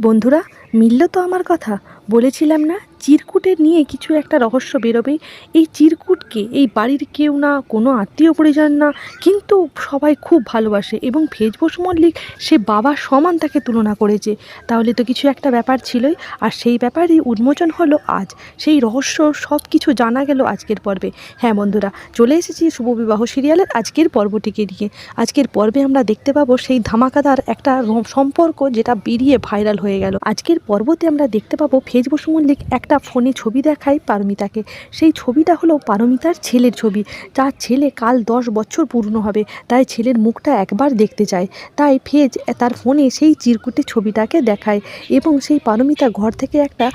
বন্ধুরা মিলল তো আমার কথা। বলেছিলাম না চিরকুটের নিয়ে কিছু একটা রহস্য বেরোবে। এই চিরকুটকে, এই বাড়ির কেউ না, কোনো আত্মীয় পরিজন না, কিন্তু সবাই খুব ভালোবাসে এবং ফেজবোস মল্লিক সে বাবার সমান তাকে তুলনা করেছে। তাহলে তো কিছু একটা ব্যাপার ছিলই। আর সেই ব্যাপারই উন্মোচন হলো আজ। সেই রহস্য সব কিছু জানা গেল আজকের পর্বে। হ্যাঁ বন্ধুরা, চলে এসেছি শুভবিবাহ সিরিয়ালের আজকের পর্বটিকে নিয়ে। আজকের পর্বে আমরা দেখতে পাবো সেই ধামাকাদার একটা সম্পর্ক যেটা বেরিয়ে ভাইরাল হয়ে গেল। আজকের পর্বতে আমরা দেখতে পাবো ফেজ বসু মল্লিক একটা ফোনে ছবি দেখায় পারমিতাকে। সেই ছবিটা হলো পারমিতার ছেলের ছবি। যার ছেলে কাল দশ বছর পূর্ণ হবে, তাই ছেলের মুখটা একবার দেখতে চায়। তাই ফেজ তার ফোনে সেই চিরকুটে ছবিটাকে দেখায় এবং সেই পারমিতা ঘর থেকে একটা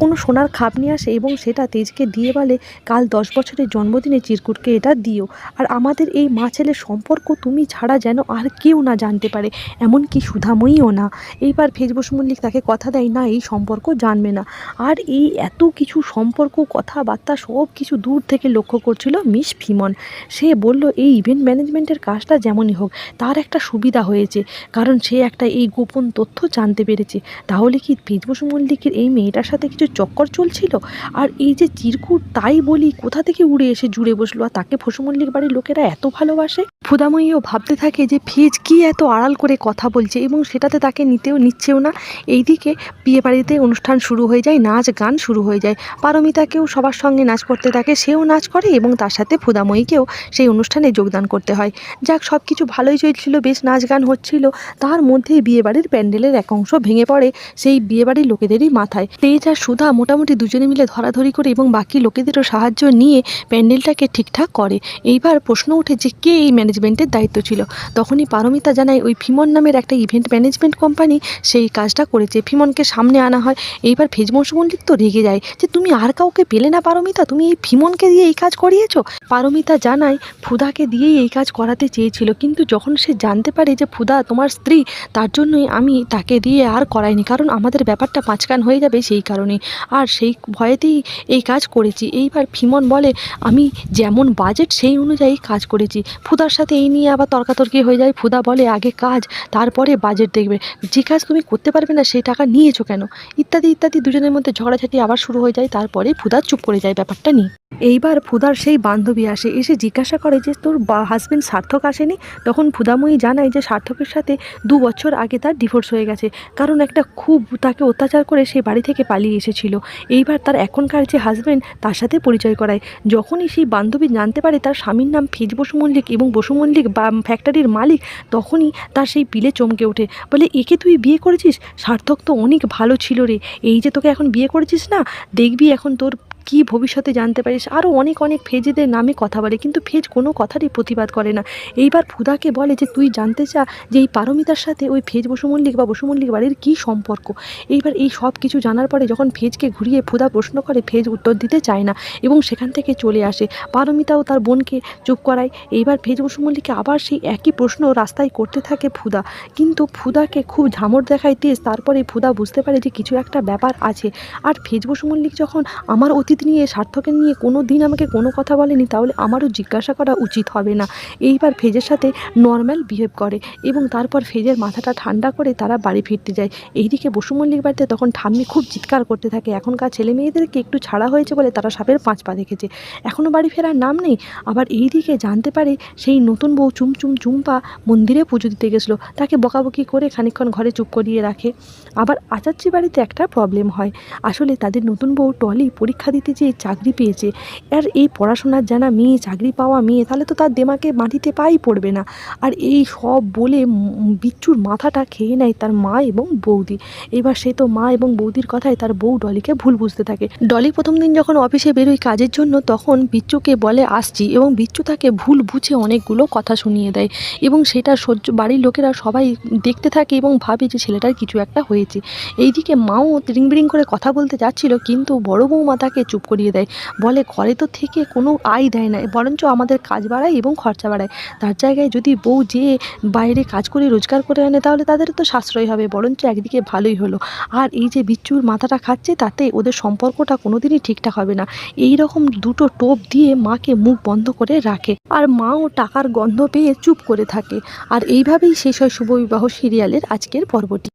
কোনো সোনার খাপ নিয়ে আসে এবং সেটা তেজকে দিয়ে বলে, কাল দশ বছরের জন্মদিনে চিরকুটকে এটা দিও। আর আমাদের এই মা ছেলের সম্পর্ক তুমি ছাড়া যেন আর কেউ না জানতে পারে, এমনকি সুধাময়ীও না। এইবার ফেজবস মল্লিক তাকে কথা দেয়, না, এই সম্পর্ক জানবে না। আর এই এত কিছু সম্পর্ক, কথাবার্তা সব কিছু দূর থেকে লক্ষ্য করছিল মিস ফিমন। সে বলল, এই ইভেন্ট ম্যানেজমেন্টের কাজটা যেমনই হোক, তার একটা সুবিধা হয়েছে। কারণ সে একটা এই গোপন তথ্য জানতে পেরেছে। তাহলে কি ফেজবস মল্লিকের এই মেয়েটার সাথে কিছু চক্কর চলছিল? আর এই যে চিরকুট তাই বলি কোথা থেকে উড়ে এসে জুড়ে বসল? আর তাকে ফসু মল্লিক বাড়ির লোকেরা এত ভালোবাসে? ফুদাময়ীও ভাবতে থাকে যে ফেজ কি এত আড়াল করে কথা বলছে এবং সেটাতে তাকে নিতেও নিচ্ছেও না। এইদিকে বিয়ে বাড়িতে অনুষ্ঠান শুরু হয়ে যায়, নাচ গান শুরু হয়ে যায়। পারমিতাকেও সবার সঙ্গে নাচ করতে থাকে, সেও নাচ করে এবং তার সাথে ফুদাময়ীকেও সেই অনুষ্ঠানে যোগদান করতে হয়। যাক সব কিছু ভালোই চলছিল, বেশ নাচ গান হচ্ছিল। তার মধ্যেই বিয়েবাড়ির প্যান্ডেলের এক অংশ ভেঙে পড়ে সেই বিয়েবাড়ির লোকেদেরই মাথায়। তেজ আর সুধা মোটামুটি দুজনে মিলে ধরাধরি করে এবং বাকি লোকেদেরও সাহায্য নিয়ে প্যান্ডেলটাকে ঠিকঠাক করে। এইবার প্রশ্ন ওঠে যে, কে এই ম্যানেজমেন্টের দায়িত্ব ছিল? তখনই পারমিতা জানায়, ওই ফিমন নামের একটা ইভেন্ট ম্যানেজমেন্ট কোম্পানি, সেই কাজটা করেছে। ফিমনকে সামনে আনা হয়। এইবার ফেজমস মল্লিক তো রেগে যায় যে তুমি আর কাউকে পেলে না পারমিতা, তুমি এই ফিমনকে দিয়ে এই কাজ করিয়েছ? পারমিতা জানায়, ফুদাকে দিয়েই এই কাজ করাতে চেয়েছিল, কিন্তু যখন সে জানতে পারে যে ফুদা তোমার স্ত্রী, তার জন্যই আমি তাকে দিয়ে আর করাইনি, কারণ আমাদের ব্যাপারটা পাঁচকান হয়ে যাবে সেই কারণে। আর সেই ভয়েতেই এই কাজ করেছি। এইবার ফিমন বলে, আমি যেমন বাজেট সেই অনুযায়ী কাজ করেছি। ফুদার সাথে এই নিয়ে আবার তর্কাতর্কি হয়ে যায়। ফুদা বলে, আগে কাজ, তারপরে বাজেট দেখবে। যে কাজ তুমি করতে পারবে না সেই টাকা নিয়েছো কেন? ইত্যাদি ইত্যাদি দুজনের মধ্যে ঝগড়াঝাটি আবার শুরু হয়ে যায়, তারপরে ফুদা চুপ করে যায় ব্যাপারটা নিয়ে। এইবার ফুদার সেই বান্ধবী আসে, এসে জিজ্ঞাসা করে যে, তোর হাজবেন্ড সার্থক আসেনি? তখন ফুদাময়ী জানায় যে, সার্থকের সাথে দু বছর আগে তার ডিভোর্স হয়ে গেছে। কারণ একটা খুব তাকে অত্যাচার করে সে বাড়ি থেকে পালিয়ে এসেছিল। এইবার তার এখনকার যে হাজবেন্ড তার সাথে পরিচয় করায়। যখনই সেই বান্ধবী জানতে পারে তার স্বামীর নাম ফিজ বসু মল্লিক এবং বসু মল্লিক বা ফ্যাক্টরির মালিক, তখনই তার সেই পিলে চমকে ওঠে। বলে, একে তুই বিয়ে করেছিস? সার্থক তো অনেক ভালো ছিল রে। এই যে তোকে এখন বিয়ে করেছিস না? দেখবি এখন তোর কি ভবিষ্যতে জানতে পারিস? আরও অনেক অনেক ফেজেদের নামে কথা বলে, কিন্তু ফেজ কোনো কথারই প্রতিবাদ করে না। এইবার ফুদাকে বলে যে, তুই জানতে চা যে, এই পারমিতার সাথে ওই ফেজ বসু মল্লিক বা বসু মল্লিক বাড়ির কী সম্পর্ক? এইবার এই সব কিছু জানার পরে যখন ফেজকে ঘুরিয়ে ফুদা প্রশ্ন করে, ফেজ উত্তর দিতে চায় না এবং সেখান থেকে চলে আসে। পারমিতাও তার বোনকে চুপ করায়। এইবার ফেজ বসু মল্লিককে আবার সেই একই প্রশ্ন রাস্তায় করতে থাকে ফুদা। কিন্তু ফুদাকে খুব ঝামর দেখায় তেজ। তারপরে ফুদা বুঝতে পারে যে, কিছু একটা ব্যাপার আছে। আর ফেজ বসু মল্লিক যখন, আমার অতীত নিয়ে সার্থকে নিয়ে কোনো দিন আমাকে কোনো কথা বলেনি, তাহলে আমারও জিজ্ঞাসা করা উচিত হবে না। এইবার ফেজের সাথে নর্মাল বিহেভ করে এবং তারপর ফেজের মাথাটা ঠান্ডা করে তারা বাড়ি ফিরতে যায়। এইদিকে বসু মল্লিক বাড়িতে তখন ঠাম্মি খুব চিৎকার করতে থাকে। এখনকার ছেলে মেয়েদেরকে একটু ছাড়া হয়েছে বলে তারা সাপের পাঁচ পা দেখেছে। এখনও বাড়ি ফেরার নাম নেই। আবার এইদিকে জানতে পারে সেই নতুন বউ চুমচুম চুম্পা মন্দিরে পুজো দিতে গেছিল। তাকে বকাবকি করে খানিকক্ষণ ঘরে চুপ করিয়ে রাখে। আবার আচার্যি বাড়িতে একটা প্রবলেম হয়। আসলে তাদের নতুন বউ টলি পরীক্ষা যেয়ে চাকরি পেয়েছে, আর এই পড়াশোনার জানা মেয়ে, চাকরি পাওয়া মেয়ে, তাহলে তো তার দেমাকে মাটিতে পাই পড়বে না। আর এই সব বলে বিচ্ছুর মাথাটা খেয়ে নেয় তার মা এবং বৌদি। এবার সে তো মা এবং বৌদির কথায় তার বউ ডলিকে ভুল বুঝতে থাকে। ডলি প্রথম দিন যখন অফিসে বেরোয় কাজের জন্য, তখন বিচ্ছুকে বলে, আসছি। এবং বিচ্ছু তাকে ভুল বুঝে অনেকগুলো কথা শুনিয়ে দেয়। এবং সেটা সহ্য, বাড়ির লোকেরা সবাই দেখতে থাকে এবং ভাবে যে ছেলেটার কিছু একটা হয়েছে। এইদিকে মাও রিং বিড়িং করে কথা বলতে যাচ্ছিল, কিন্তু বড় বৌমা তাকে চুপ করিয়ে দেয়। বলে, ঘরে তো থেকে কোনো আয় দেয় না, বরঞ্চ আমাদের কাজ বাড়ায় এবং খরচা বাড়ায়। তার জায়গায় যদি বউ যেয়ে বাইরে কাজ করে, রোজগার করে আনে, তাহলে তাদের তো সাশ্রয় হবে, বরঞ্চ একদিকে ভালোই হলো। আর এই যে বিচ্ছুর মাথাটা খাচ্ছে, তাতে ওদের সম্পর্কটা কোনোদিনই ঠিকঠাক হবে না। এই রকম দুটো টোপ দিয়ে মাকে মুখ বন্ধ করে রাখে। আর মাও টাকার গন্ধ পেয়ে চুপ করে থাকে। আর এইভাবেই শেষ হয় শুভবিবাহ সিরিয়ালের আজকের পর্বটি।